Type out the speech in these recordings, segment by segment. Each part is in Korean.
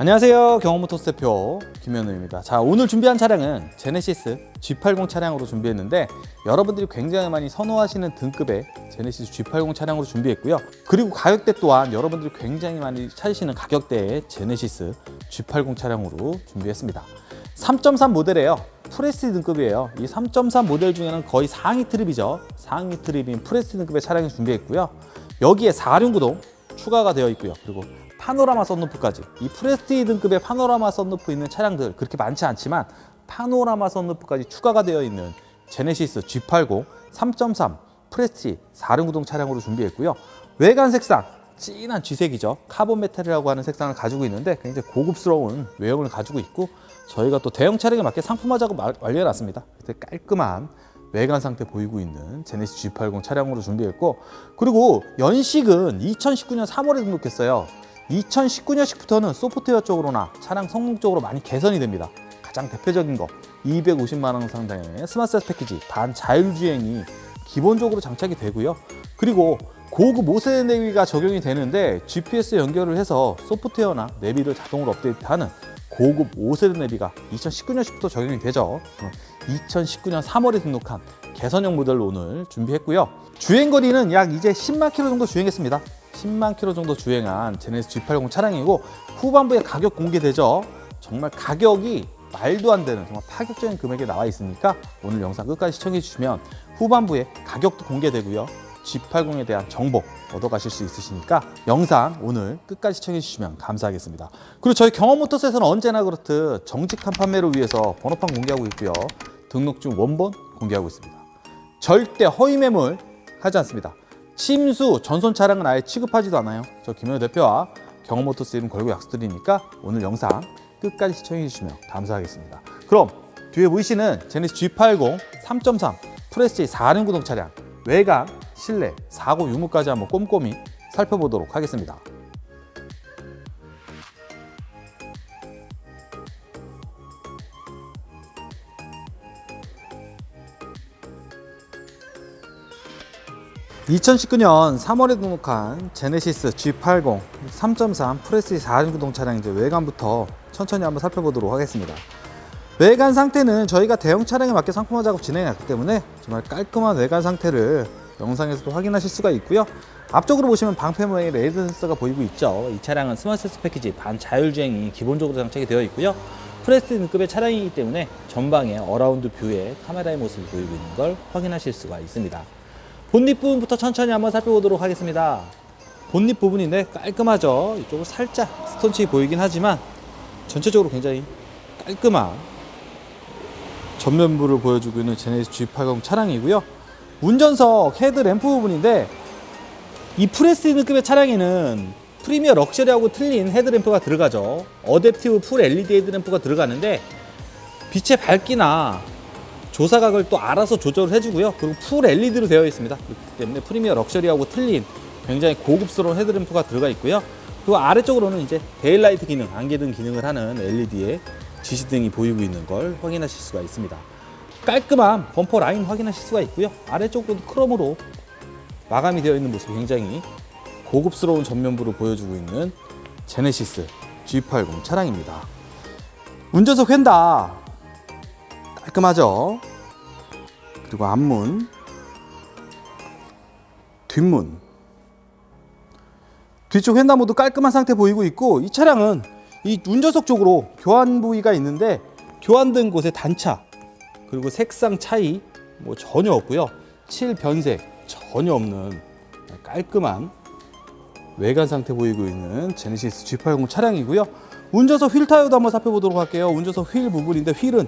안녕하세요. 경험모터스 대표 김현우입니다. 자, 오늘 준비한 차량은 제네시스 G80 차량으로 준비했는데 여러분들이 굉장히 많이 선호하시는 등급의 제네시스 G80 차량으로 준비했고요. 그리고 가격대 또한 여러분들이 굉장히 많이 찾으시는 가격대의 제네시스 G80 차량으로 준비했습니다. 3.3 모델이에요. 프레스티 등급이에요. 이 3.3 모델 중에는 거의 상위 트립이죠. 상위 트립인 프레스티 등급의 차량을 준비했고요. 여기에 4륜 구동 추가가 되어 있고요. 그리고 파노라마 썬루프까지 이 프레스티 등급의 파노라마 썬루프 있는 차량들 그렇게 많지 않지만 파노라마 썬루프까지 추가가 되어 있는 제네시스 G80 3.3 프레스티 4륜 구동 차량으로 준비했고요. 외관 색상 진한 쥐색이죠. 카본 메탈이라고 하는 색상을 가지고 있는데 굉장히 고급스러운 외형을 가지고 있고 저희가 또 대형 차량에 맞게 상품화 작업 완료해 놨습니다. 그때 깔끔한 외관 상태 보이고 있는 제네시스 G80 차량으로 준비했고 그리고 연식은 2019년 3월에 등록했어요. 2019년식부터는 소프트웨어 쪽으로나 차량 성능 쪽으로 많이 개선이 됩니다. 가장 대표적인 거 250만 원 상당의 스마트 패키지 반 자율주행이 기본적으로 장착이 되고요. 그리고 고급 5세대 내비가 적용이 되는데 GPS 연결을 해서 소프트웨어나 내비를 자동으로 업데이트하는 고급 5세대 내비가 2019년식부터 적용이 되죠. 2019년 3월에 등록한 개선형 모델로 오늘 준비했고요. 주행 거리는 약 이제 10만 킬로 정도 주행했습니다. 10만 킬로 정도 주행한 제네시스 G80 차량이고 후반부에 가격 공개되죠. 정말 가격이 말도 안 되는 정말 파격적인 금액에 나와 있으니까 오늘 영상 끝까지 시청해 주시면 후반부에 가격도 공개되고요. G80에 대한 정보 얻어가실 수 있으시니까 영상 오늘 끝까지 시청해 주시면 감사하겠습니다. 그리고 저희 경험모터스에서는 언제나 그렇듯 정직한 판매를 위해서 번호판 공개하고 있고요. 등록증 원본 공개하고 있습니다. 절대 허위 매물 하지 않습니다. 침수, 전손 차량은 아예 취급하지도 않아요. 저 김현우 대표와 경험모터스 이름 걸고 약속드리니까 오늘 영상 끝까지 시청해 주시면 감사하겠습니다. 그럼 뒤에 보이시는 제네시스 G80 3.3 프레스티 4륜 구동 차량 외관, 실내, 사고 유무까지 한번 꼼꼼히 살펴보도록 하겠습니다. (2019년 3월에) 등록한 제네시스 G80 3.3 프레스티 4륜 구동 차량 이제 외관부터 천천히 한번 살펴보도록 하겠습니다. 외관 상태는 저희가 대형 차량에 맞게 상품화 작업 진행했기 때문에 정말 깔끔한 외관 상태를 영상에서도 확인하실 수가 있고요. 앞쪽으로 보시면 방패 모양의 레이더 센서가 보이고 있죠. 이 차량은 스마트 센서 패키지 반 자율주행이 기본적으로 장착이 되어 있고요. 프레스티 등급의 차량이기 때문에 전방에 어라운드 뷰에 카메라의 모습이 보이고 있는 걸 확인하실 수가 있습니다. 본닛 부분부터 천천히 한번 살펴보도록 하겠습니다. 본닛 부분인데 깔끔하죠. 이쪽은 살짝 스톤치 보이긴 하지만 전체적으로 굉장히 깔끔한 전면부를 보여주고 있는 제네시스 G80 차량이고요. 운전석 헤드 램프 부분인데 이 프레스티 등급의 차량에는 프리미어 럭셔리하고 틀린 헤드램프가 들어가죠. 어댑티브 풀 LED 헤드램프가 들어가는데 빛의 밝기나 조사각을 또 알아서 조절을 해주고요. 그리고 풀 LED로 되어 있습니다. 그렇기 때문에 프리미어 럭셔리하고 틀린 굉장히 고급스러운 헤드램프가 들어가 있고요. 그 아래쪽으로는 이제 데일라이트 기능, 안개등 기능을 하는 LED의 지시등이 보이고 있는 걸 확인하실 수가 있습니다. 깔끔한 범퍼 라인 확인하실 수가 있고요. 아래쪽도 크롬으로 마감이 되어 있는 모습이 굉장히 고급스러운 전면부를 보여주고 있는 제네시스 G80 차량입니다. 운전석 휀다 깔끔하죠? 그리고 앞문, 뒷문, 뒤쪽 모두 깔끔한 상태 보이고 있고 이 차량은 이 운전석 쪽으로 교환 부위가 있는데 교환된 곳에 단차 그리고 색상 차이 뭐 전혀 없고요. 칠 변색 전혀 없는 깔끔한 외관 상태 보이고 있는 제네시스 G80 차량이고요. 운전석 휠 타이어도 한번 살펴보도록 할게요. 운전석 휠 부분인데 휠은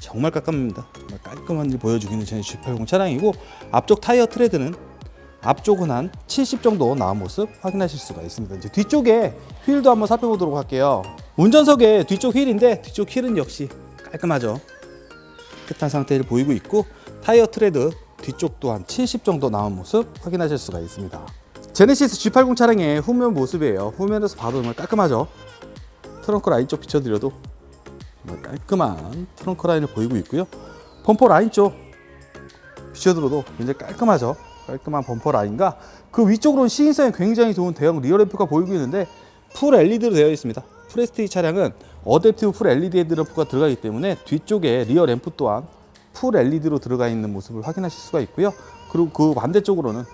정말 깔끔합니다. 정말 깔끔한 일 보여주고 있는 제네시스 G80 차량이고 앞쪽 타이어 트레드는 앞쪽은 한 70 정도 나온 모습 확인하실 수가 있습니다. 이제 뒤쪽에 휠도 한번 살펴보도록 할게요. 운전석의 뒤쪽 휠인데 뒤쪽 휠은 역시 깔끔하죠. 깨끗한 상태를 보이고 있고 타이어 트레드 뒤쪽도 한70 정도 나온 모습 확인하실 수가 있습니다. 제네시스 G80 차량의 후면 모습이에요. 후면에서 봐도 정말 깔끔하죠. 트렁크 라인 쪽 비춰드려도 깔끔한 트렁크 라인을 보이고 있고요. 범퍼 라인 쪽 비춰들어도 굉장히 깔끔하죠. 깔끔한 범퍼 라인과 그 위쪽으로는 시인성이 굉장히 좋은 대형 리어 램프가 보이고 있는데 풀 LED로 되어 있습니다. 프레스티지 차량은 어댑티브 풀 LED 헤드램프가 들어가기 때문에 뒤쪽에 리어 램프 또한 풀 LED로 들어가 있는 모습을 확인하실 수가 있고요. 그리고 그 반대쪽으로는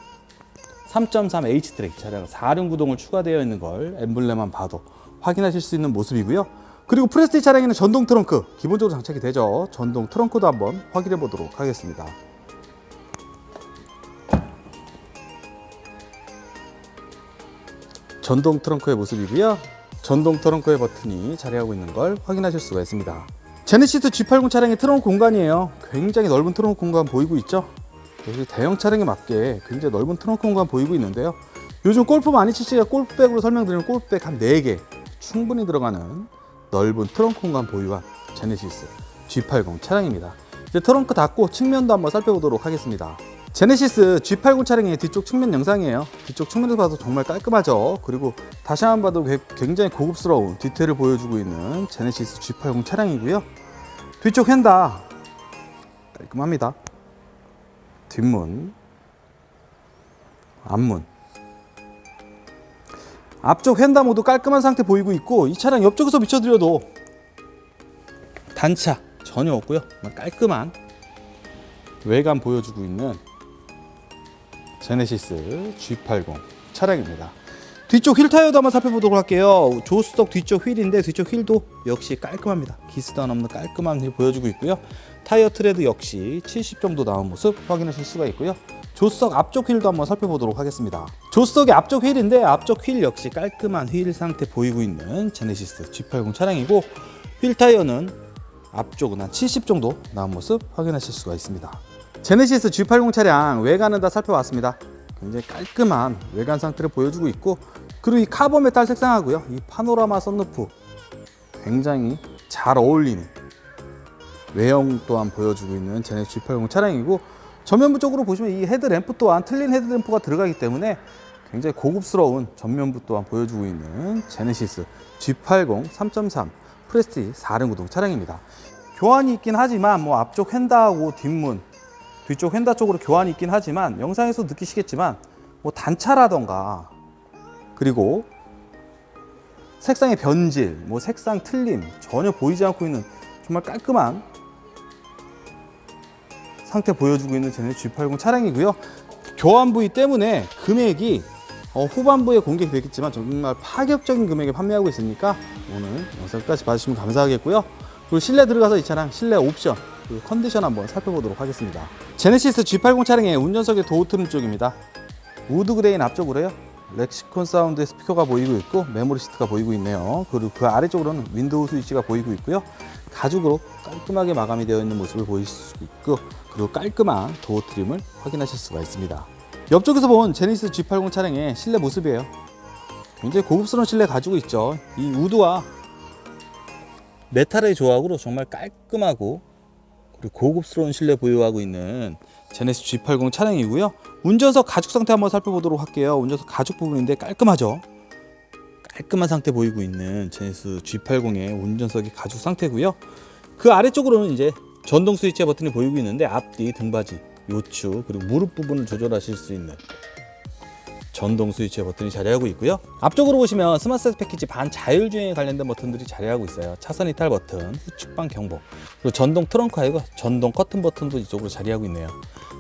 3.3 H-트랙 차량 4륜 구동을 추가되어 있는 걸 엠블렘만 봐도 확인하실 수 있는 모습이고요. 그리고 프레스티지 차량에는 전동 트렁크 기본적으로 장착이 되죠. 전동 트렁크도 한번 확인해 보도록 하겠습니다. 전동 트렁크의 모습이고요. 전동 트렁크의 버튼이 자리하고 있는 걸 확인하실 수가 있습니다. 제네시스 G80 차량의 트렁크 공간이에요. 굉장히 넓은 트렁크 공간 보이고 있죠? 여기 대형 차량에 맞게 굉장히 넓은 트렁크 공간 보이고 있는데요. 요즘 골프 많이 치시니까 골프백으로 설명드리면 골프백 한 4개 충분히 들어가는 넓은 트렁크 공간 보유한 제네시스 G80 차량입니다. 이제 트렁크 닫고 측면도 한번 살펴보도록 하겠습니다. 제네시스 G80 차량의 뒤쪽 측면 영상이에요. 뒤쪽 측면에서 봐도 정말 깔끔하죠. 그리고 다시 한 번 봐도 개- 굉장히 고급스러운 디테일을 보여주고 있는 제네시스 G80 차량이고요. 뒤쪽 휀다 깔끔합니다. 뒷문, 앞문, 앞쪽 휀다 모두 깔끔한 상태 보이고 있고 이 차량 옆쪽에서 비춰드려도 단차 전혀 없고요. 깔끔한 외관 보여주고 있는 제네시스 G80 차량입니다. 뒤쪽 휠 타이어도 한번 살펴보도록 할게요. 조수석 뒤쪽 휠인데 뒤쪽 휠도 역시 깔끔합니다. 기스도 안 없는 깔끔한 휠 보여주고 있고요. 타이어 트레드 역시 70 정도 나온 모습 확인하실 수가 있고요. 조수석 앞쪽 휠도 한번 살펴보도록 하겠습니다. 조수석의 앞쪽 휠인데 앞쪽 휠 역시 깔끔한 휠 상태 보이고 있는 제네시스 G80 차량이고 휠 타이어는 앞쪽은 한 70 정도 나온 모습 확인하실 수가 있습니다. 제네시스 G80 차량 외관은 다 살펴봤습니다. 굉장히 깔끔한 외관 상태를 보여주고 있고 그리고 이 카본 메탈 색상하고요. 이 파노라마 썬루프 굉장히 잘 어울리는 외형 또한 보여주고 있는 제네시스 G80 차량이고 전면부 쪽으로 보시면 이 헤드램프 또한 틀린 헤드램프가 들어가기 때문에 굉장히 고급스러운 전면부 또한 보여주고 있는 제네시스 G80 3.3 프레스티 4륜 구동 차량입니다. 교환이 있긴 하지만 뭐 앞쪽 휀다하고 뒷문 뒤쪽 휀다 쪽으로 교환이 있긴 하지만 영상에서 느끼시겠지만 뭐 단차라던가 그리고 색상의 변질, 뭐 색상 틀림 전혀 보이지 않고 있는 정말 깔끔한 상태 보여주고 있는 제네시스 G80 차량이고요. 교환 부위 때문에 금액이 어, 후반부에 공개가 되겠지만 정말 파격적인 금액에 판매하고 있으니까 오늘 영상까지 봐주시면 감사하겠고요. 그리고 실내 들어가서 이 차량 실내 옵션 그리고 컨디션 한번 살펴보도록 하겠습니다. 제네시스 G80 차량의 운전석의 도어 트림 쪽입니다. 우드 그레인 앞쪽으로요. 렉시콘 사운드의 스피커가 보이고 있고 메모리 시트가 보이고 있네요. 그리고 그 아래쪽으로는 윈도우 스위치가 보이고 있고요. 가죽으로 깔끔하게 마감이 되어 있는 모습을 보실 수 있고 그리고 깔끔한 도어 트림을 확인하실 수가 있습니다. 옆쪽에서 본 제니스 G80 차량의 실내 모습이에요. 굉장히 고급스러운 실내 가지고 있죠. 이 우드와 메탈의 조합으로 정말 깔끔하고 그리고 고급스러운 실내 보유하고 있는 제네시스 G80 차량이고요. 운전석 가죽 상태 한번 살펴보도록 할게요. 운전석 가죽 부분인데 깔끔하죠. 깔끔한 상태 보이고 있는 제네시스 G80의 운전석이 가죽 상태고요. 그 아래쪽으로는 이제 전동 스위치 버튼이 보이고 있는데 앞뒤 등받이, 요추 그리고 무릎 부분을 조절하실 수 있는 전동 스위치 버튼이 자리하고 있고요. 앞쪽으로 보시면 스마트 패키지 반 자율주행에 관련된 버튼들이 자리하고 있어요. 차선 이탈 버튼, 후측방 경보, 그리고 전동 트렁크 하이고 전동 커튼 버튼도 이쪽으로 자리하고 있네요.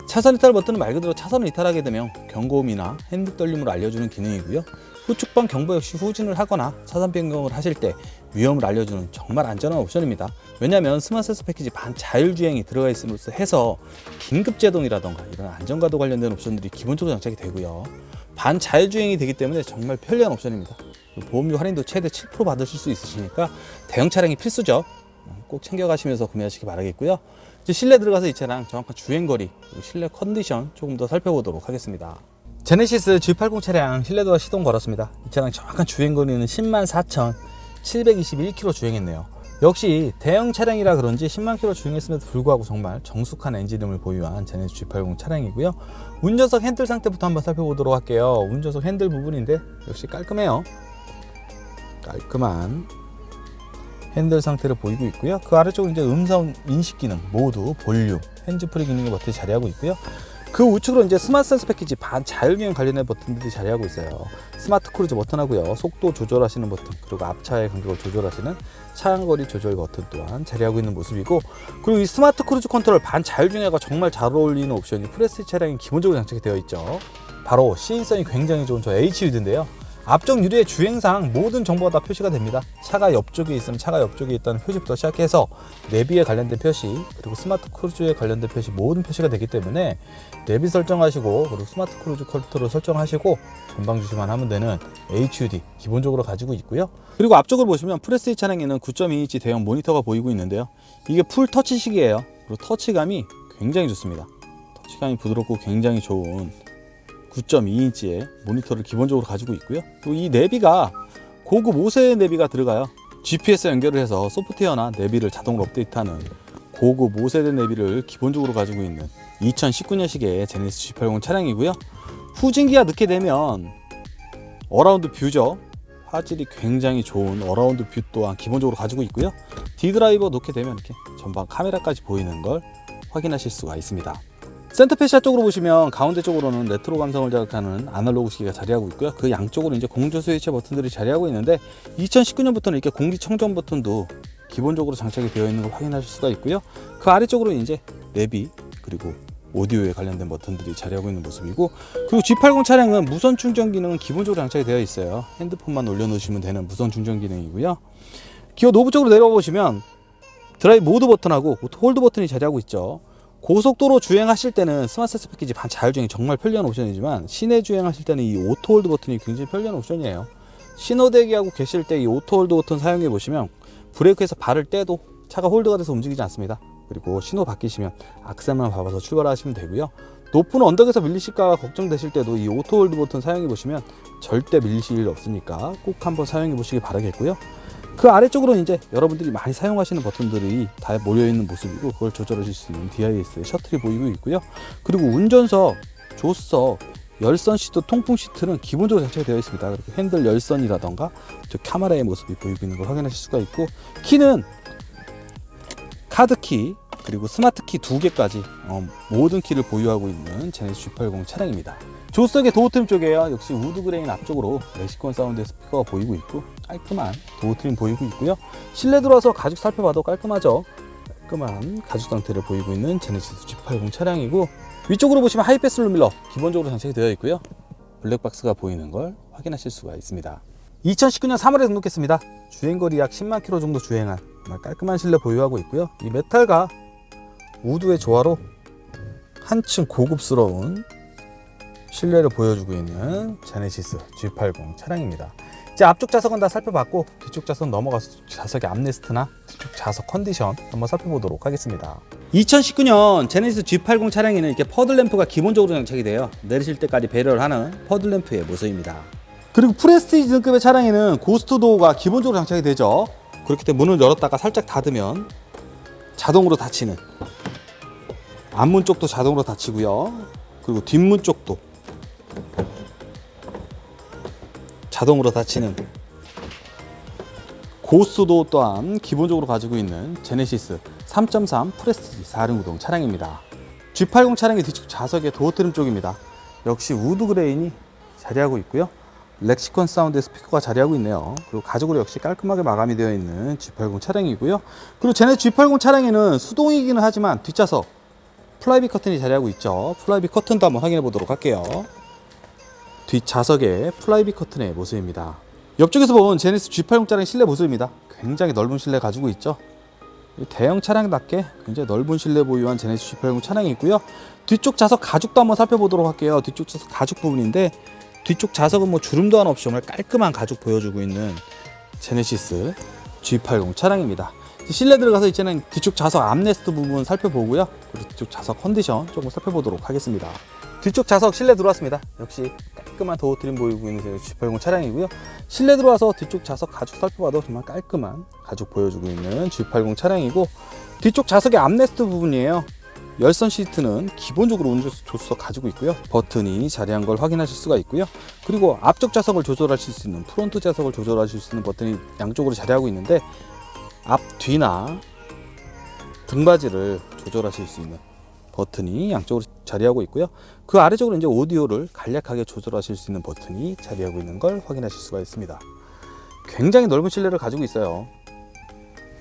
차선 이탈 버튼은 말 그대로 차선을 이탈하게 되면 경고음이나 핸드 떨림으로 알려주는 기능이고요. 후측방 경보 역시 후진을 하거나 차선 변경을 하실 때 위험을 알려주는 정말 안전한 옵션입니다. 왜냐하면 스마트 패키지 반 자율주행이 들어가 있음으로써 해서 긴급 제동이라던가 이런 안전과도 관련된 옵션들이 기본적으로 장착이 되고요. 반 자율주행이 되기 때문에 정말 편리한 옵션입니다. 보험료 할인도 최대 7% 받으실 수 있으시니까 대형 차량이 필수죠. 꼭 챙겨가시면서 구매하시기 바라겠고요. 이제 실내 들어가서 이 차량 정확한 주행거리, 실내 컨디션 조금 더 살펴보도록 하겠습니다. 제네시스 G80 차량 실내도어 시동 걸었습니다. 이 차량 정확한 주행거리는 10만 4,721km 주행했네요. 역시 대형 차량이라 그런지 10만 km 주행했음에도 불구하고 정말 정숙한 엔진음을 보유한 제네시스 G80 차량이고요. 운전석 핸들 상태부터 한번 살펴보도록 할게요. 운전석 핸들 부분인데 역시 깔끔해요. 깔끔한 핸들 상태를 보이고 있고요. 그 아래쪽은 이제 음성 인식 기능, 모두 볼륨, 핸즈프리 기능의 버튼이 자리하고 있고요. 그 우측으로 이제 스마트 센스 패키지 반 자율주행 관련된 버튼들이 자리하고 있어요. 스마트 크루즈 버튼하고요. 속도 조절하시는 버튼, 그리고 앞차의 간격을 조절하시는 차량거리 조절 버튼 또한 자리하고 있는 모습이고, 그리고 이 스마트 크루즈 컨트롤 반 자율주행과 정말 잘 어울리는 옵션이 프레스 차량에 기본적으로 장착이 되어 있죠. 바로 시인성이 굉장히 좋은 저 HUD인데요. 앞쪽 유리의 주행상 모든 정보가 다 표시가 됩니다. 차가 옆쪽에 있으면 차가 옆쪽에 있다는 표시부터 시작해서 내비에 관련된 표시 그리고 스마트 크루즈에 관련된 표시 모든 표시가 되기 때문에 내비 설정하시고 그리고 스마트 크루즈 컨트롤 설정하시고 전방 주시만 하면 되는 HUD 기본적으로 가지고 있고요. 그리고 앞쪽을 보시면 프레스이 차량에는 9.2인치 대형 모니터가 보이고 있는데요. 이게 풀 터치식이에요. 그리고 터치감이 굉장히 좋습니다. 터치감이 부드럽고 굉장히 좋은 9.2인치의 모니터를 기본적으로 가지고 있고요. 그리고 이 내비가 고급 5세 내비가 들어가요. GPS 연결을 해서 소프트웨어나 내비를 자동으로 업데이트하는 고급 5세대 내비를 기본적으로 가지고 있는 2019년식의 제네시스 G80 차량이고요. 후진기가 넣게 되면 어라운드 뷰죠. 화질이 굉장히 좋은 어라운드 뷰 또한 기본적으로 가지고 있고요. D 드라이버 놓게 되면 이렇게 전방 카메라까지 보이는 걸 확인하실 수가 있습니다. 센터페시아 쪽으로 보시면 가운데 쪽으로는 레트로 감성을 자극하는 아날로그 시계가 자리하고 있고요. 그 양쪽으로 이제 공조 스위치 버튼들이 자리하고 있는데 2019년부터는 이렇게 공기청정 버튼도 기본적으로 장착이 되어 있는 걸 확인하실 수가 있고요. 그 아래쪽으로 이제 내비 그리고 오디오에 관련된 버튼들이 자리하고 있는 모습이고 그리고 G80 차량은 무선 충전 기능은 기본적으로 장착이 되어 있어요. 핸드폰만 올려놓으시면 되는 무선 충전 기능이고요. 기어 노브 쪽으로 내려와 보시면 드라이브 모드 버튼하고 홀드 버튼이 자리하고 있죠. 고속도로 주행하실 때는 스마트 센스 패키지 반 자율주행이 정말 편리한 옵션이지만 시내 주행하실 때는 이 오토 홀드 버튼이 굉장히 편리한 옵션이에요. 신호 대기하고 계실 때 이 오토 홀드 버튼 사용해 보시면 브레이크에서 발을 떼도 차가 홀드가 돼서 움직이지 않습니다. 그리고 신호 바뀌시면 악셀만 밟아서 출발하시면 되고요. 높은 언덕에서 밀리실까 걱정되실 때도 이 오토 홀드 버튼 사용해 보시면 절대 밀리실 일 없으니까 꼭 한번 사용해 보시기 바라겠고요. 그 아래쪽으로는 이제 여러분들이 많이 사용하시는 버튼들이 다 모여 있는 모습이고 그걸 조절하실 수 있는 DIS의 셔틀이 보이고 있고요. 그리고 운전석, 조수석, 열선 시트, 통풍 시트는 기본적으로 장착이 되어 있습니다. 그리고 핸들 열선이라던가 저 카메라의 모습이 보이고 있는 걸 확인하실 수가 있고 키는 카드키 그리고 스마트키 두 개까지 어, 모든 키를 보유하고 있는 제네시스 G80 차량입니다. 조수석의 도어 트림 쪽에요. 역시 우드 그레인 앞쪽으로 멕시콘 사운드 스피커가 보이고 있고 깔끔한 도어 트림 보이고 있고요. 실내 들어와서 가죽 살펴봐도 깔끔하죠. 깔끔한 가죽 상태를 보이고 있는 제네시스 G80 차량이고 위쪽으로 보시면 하이패스 룸밀러 기본적으로 장착이 되어 있고요. 블랙박스가 보이는 걸 확인하실 수가 있습니다. 2019년 3월에 등록했습니다. 주행거리 약 10만 킬로 정도 주행한 깔끔한 실내 보유하고 있고요. 이 메탈과 우드의 조화로 한층 고급스러운 실내를 보여주고 있는 제네시스 G80 차량입니다. 이제 앞쪽 좌석은 다 살펴봤고 뒤쪽 좌석 넘어가서 좌석의 암레스트나 뒤쪽 좌석 컨디션 한번 살펴보도록 하겠습니다. 2019년 제네시스 G80 차량에는 이렇게 퍼들램프가 기본적으로 장착이 돼요. 내리실 때까지 배려를 하는 퍼들램프의 모습입니다. 그리고 프레스티지 등급의 차량에는 고스트 도어가 기본적으로 장착이 되죠. 그렇기 때문에 문을 열었다가 살짝 닫으면 자동으로 닫히는 앞문 쪽도 자동으로 닫히고요. 그리고 뒷문 쪽도 자동으로 닫히는 고수도 또한 기본적으로 가지고 있는 제네시스 3.3 프레스티지 4륜 구동 차량입니다. G80 차량의 뒤쪽 좌석의 도어 트림 쪽입니다. 역시 우드 그레인이 자리하고 있고요. 렉시콘 사운드 스피커가 자리하고 있네요. 그리고 가죽으로 역시 깔끔하게 마감이 되어 있는 G80 차량이고요. 그리고 제네 G80 차량에는 수동이기는 하지만 뒷좌석 플라이비 커튼이 자리하고 있죠. 플라이비 커튼도 한번 확인해 보도록 할게요. 뒷좌석의 플라이비 커튼의 모습입니다. 옆쪽에서 본 제네시스 G80 차량 실내 모습입니다. 굉장히 넓은 실내 가지고 있죠. 대형 차량답게 굉장히 넓은 실내 보유한 제네시스 G80 차량이 있고요. 뒤쪽 좌석 가죽도 한번 살펴보도록 할게요. 뒤쪽 좌석 가죽 부분인데 뒤쪽 좌석은 뭐 주름도 하나 없이 정말 깔끔한 가죽 보여주고 있는 제네시스 G80 차량입니다. 실내 들어가서 이제는 뒤쪽 좌석 암레스트 부분 살펴보고요. 그리고 뒤쪽 좌석 컨디션 조금 살펴보도록 하겠습니다. 뒤쪽 좌석 실내 들어왔습니다. 역시 깔끔한 도어 트림 보이고 있는 G80 차량이고요. 실내 들어와서 뒤쪽 좌석 가죽 살펴봐도 정말 깔끔한 가죽 보여주고 있는 G80 차량이고 뒤쪽 좌석의 암레스트 부분이에요. 열선 시트는 기본적으로 운전수 조수석 가지고 있고요. 버튼이 자리한 걸 확인하실 수가 있고요. 그리고 앞쪽 좌석을 조절하실 수 있는 프론트 좌석을 조절하실 수 있는 버튼이 양쪽으로 자리하고 있는데 앞 뒤나 등받이를 조절하실 수 있는 버튼이 양쪽으로 자리하고 있고요. 그 아래쪽으로 이제 오디오를 간략하게 조절하실 수 있는 버튼이 자리하고 있는 걸 확인하실 수가 있습니다. 굉장히 넓은 실내를 가지고 있어요.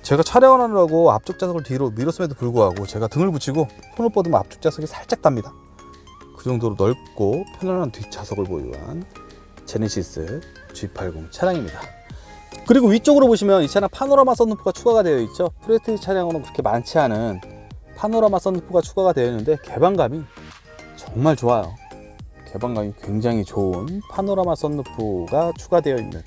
제가 촬영을 하느라고 앞쪽 좌석을 뒤로 밀었음에도 불구하고 제가 등을 붙이고 손을 뻗으면 앞쪽 좌석이 살짝 답니다. 그 정도로 넓고 편안한 뒷좌석을 보유한 제네시스 G80 차량입니다. 그리고 위쪽으로 보시면 이 차량 파노라마 썬루프가 추가가 되어 있죠. 프레스티지 차량으로는 그렇게 많지 않은 파노라마 썬루프가 추가가 되어 있는데 개방감이 정말 좋아요. 개방감이 굉장히 좋은 파노라마 썬루프가 추가되어 있는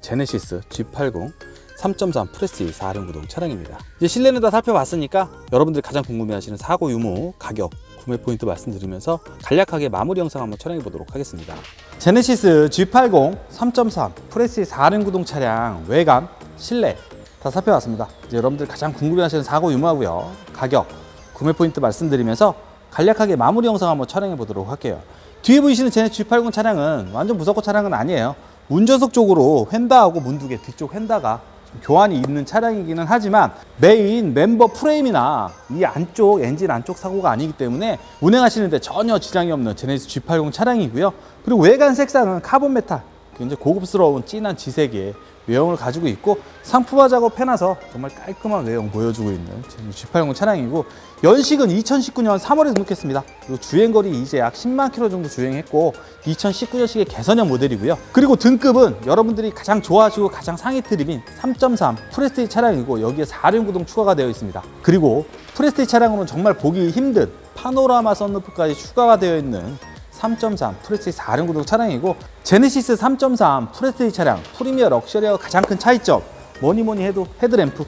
제네시스 G80 3.3 프레스티 4륜 구동 차량입니다. 이제 실내는 다 살펴봤으니까 여러분들이 가장 궁금해하시는 사고 유무, 가격, 구매 포인트 말씀드리면서 간략하게 마무리 영상 한번 촬영해 보도록 하겠습니다. 제네시스 G80 3.3 프레스티 4륜 구동 차량 외관, 실내 다 살펴봤습니다. 이제 여러분들 가장 궁금해하시는 사고 유무하고요, 가격, 구매 포인트 말씀드리면서 간략하게 마무리 영상 한번 촬영해 보도록 할게요. 뒤에 보이시는 제네시스 G80 차량은 완전 무사고 차량은 아니에요. 운전석 쪽으로 휀다하고 문두개 뒤쪽 휀다가 좀 교환이 있는 차량이기는 하지만 메인 멤버 프레임이나 이 안쪽 엔진 안쪽 사고가 아니기 때문에 운행하시는데 전혀 지장이 없는 제네시스 G80 차량이고요. 그리고 외관 색상은 카본 메탈 굉장히 고급스러운 진한 지색의 외형을 가지고 있고 상품화 작업 해놔서 정말 깔끔한 외형 보여주고 있는 G80 차량이고 연식은 2019년 3월에 등록했습니다. 그리고 주행거리 이제 약 10만 킬로 정도 주행했고 2019년식의 개선형 모델이고요. 그리고 등급은 여러분들이 가장 좋아하시고 가장 상위 트림인 3.3 프레스티지 차량이고 여기에 4륜 구동 추가가 되어 있습니다. 그리고 프레스티지 차량으로는 정말 보기 힘든 파노라마 썬루프까지 추가가 되어 있는 3.3 프레스티지 4륜 구동 차량이고 제네시스 3.3 프레스티지 차량 프리미어 럭셔리와 가장 큰 차이점 뭐니 뭐니 해도 헤드램프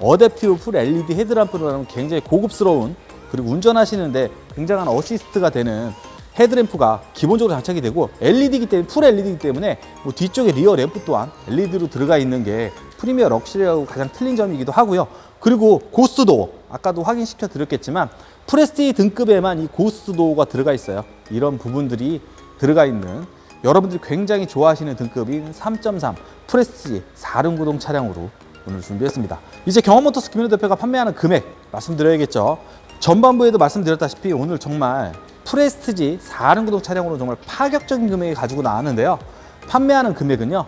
어댑티브 풀 LED 헤드램프라는 굉장히 고급스러운 그리고 운전하시는데 굉장한 어시스트가 되는 헤드램프가 기본적으로 장착이 되고 LED이기 때문에 풀 LED이기 때문에 뭐 뒤쪽에 리어 램프 또한 LED로 들어가 있는 게 프리미어 럭셔리하고 가장 틀린 점이기도 하고요. 그리고 고스도 아까도 확인시켜 드렸겠지만 프레스티 등급에만 이 고스도가 들어가 있어요. 이런 부분들이 들어가 있는 여러분들이 굉장히 좋아하시는 등급인 3.3 프레스티지 4륜 구동 차량으로 오늘 준비했습니다. 이제 경험모터스 김현우 대표가 판매하는 금액 말씀드려야겠죠. 전반부에도 말씀드렸다시피 오늘 정말 프레스티지 4륜 구동 차량으로 정말 파격적인 금액을 가지고 나왔는데요. 판매하는 금액은요.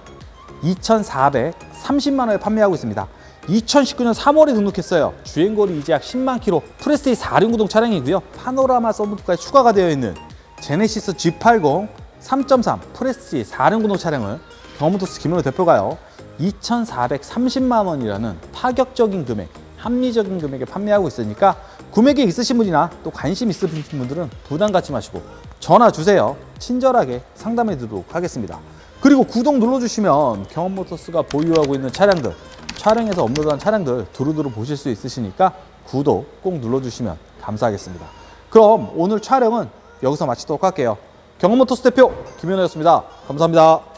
2,430만 원에 판매하고 있습니다. 2019년 3월에 등록했어요. 주행거리 이제 약 10만 킬로. 프레스티지 4륜 구동 차량이고요. 파노라마 썬루프까지 추가가 되어 있는 제네시스 G80 3.3 프레스티지 4륜 구동 차량을 경험모터스 김현우 대표가요. 2,430만 원이라는 파격적인 금액, 합리적인 금액에 판매하고 있으니까 구매 계획 있으신 분이나 또 관심 있으신 분들은 부담 갖지 마시고 전화 주세요. 친절하게 상담해 드리도록 하겠습니다. 그리고 구독 눌러주시면 경험모터스가 보유하고 있는 차량들, 촬영해서 업로드한 차량들 두루두루 보실 수 있으시니까 구독 꼭 눌러주시면 감사하겠습니다. 그럼 오늘 촬영은 여기서 마치도록 할게요. 경험모터스 대표 김현우였습니다. 감사합니다.